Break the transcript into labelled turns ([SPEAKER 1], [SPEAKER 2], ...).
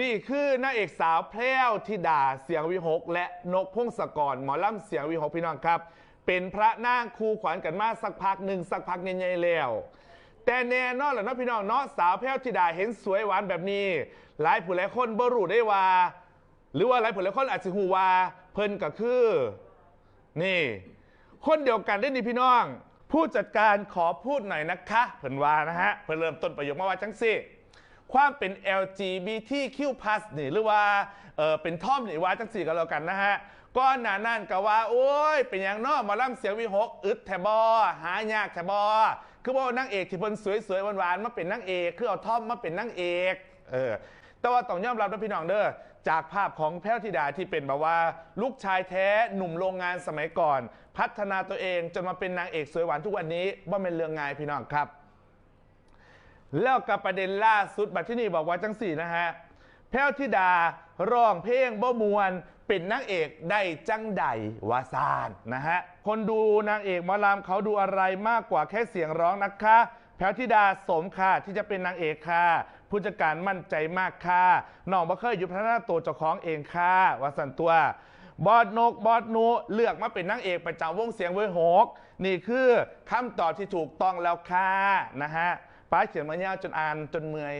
[SPEAKER 1] นี่คือนางเอกสาวแพรวธิดาเสียงวิหก และนกพงศกรหมอลำเสียงวิหกพี่น้องครับ เป็นพระนางคู่ขวัญกันมาสักพักหนึ่งสักพักใหญ่ๆแล้ว แต่แน่นอนแหละเนาะพี่น้องเนาะสาวแพรวธิดาเห็นสวยหวานแบบนี้ หลายผู้หลายคนบ่รู้ได้ว่า หรือว่าหลายผู้หลายคนอาจจะหูว่าเพิ่นก็คือ นี่ คนเดียวกันได้นี่พี่น้อง ผู้จัดการขอพูดหน่อยนะคะ เพิ่นว่านะฮะเพิ่นเริ่มต้นประโยคมาว่าจังสิ ความเป็น LGBTQ+ นี่หรือว่าเออเป็นท่อมนี่ว่าจังสี่กันแล้วกันนะฮะก้อนหนานั่นก็ว่า โอ้ย เป็นอย่างนอกมาล่ำเสียงวิหกอึดแทบอ หายากแทบอ คือว่านางเอกที่เพิ่นสวยๆหวานๆมาเป็นนางเอกคือเอาท่อมมาเป็นนางเอกเออแต่ว่าต้องยอมรับนะพี่น้องเด้อจากภาพของแพ้วธิดาที่เป็นแบบว่า ลูกชายแท้หนุ่มโรงงานสมัยก่อน พัฒนาตัวเองจนมาเป็นนางเอกสวยหวานทุกวันนี้ว่าเป็นเรื่องง่ายพี่น้องครับ แล้วกับประเด็นล่าสุดบัดที่นี่บอกว่าจังสี่นะฮะแพ้วธิดาร้องเพลงบ่มวน เป็นนางเอกได้จังใดวาซานนะฮะคนดูนางเอกหมอลำเขาดูอะไรมากกว่าแค่เสียงร้องนะคะ แพ้วธิดาสมค่ะที่จะเป็นนางเอกค่ะผู้จัดการมั่นใจมากค่ะน้องบ่เคยอยู่พัฒนาตัวเจ้าของเองค่ะวาสันตัว บอดนกบอดนูเลือกมาเป็นนางเอกประจำวงเสียงเวยหก นี่คือคำตอบที่ถูกต้องแล้วค่ะนะฮะ ป้าเขียนมาเยาวจนอ่านจนเมื่อย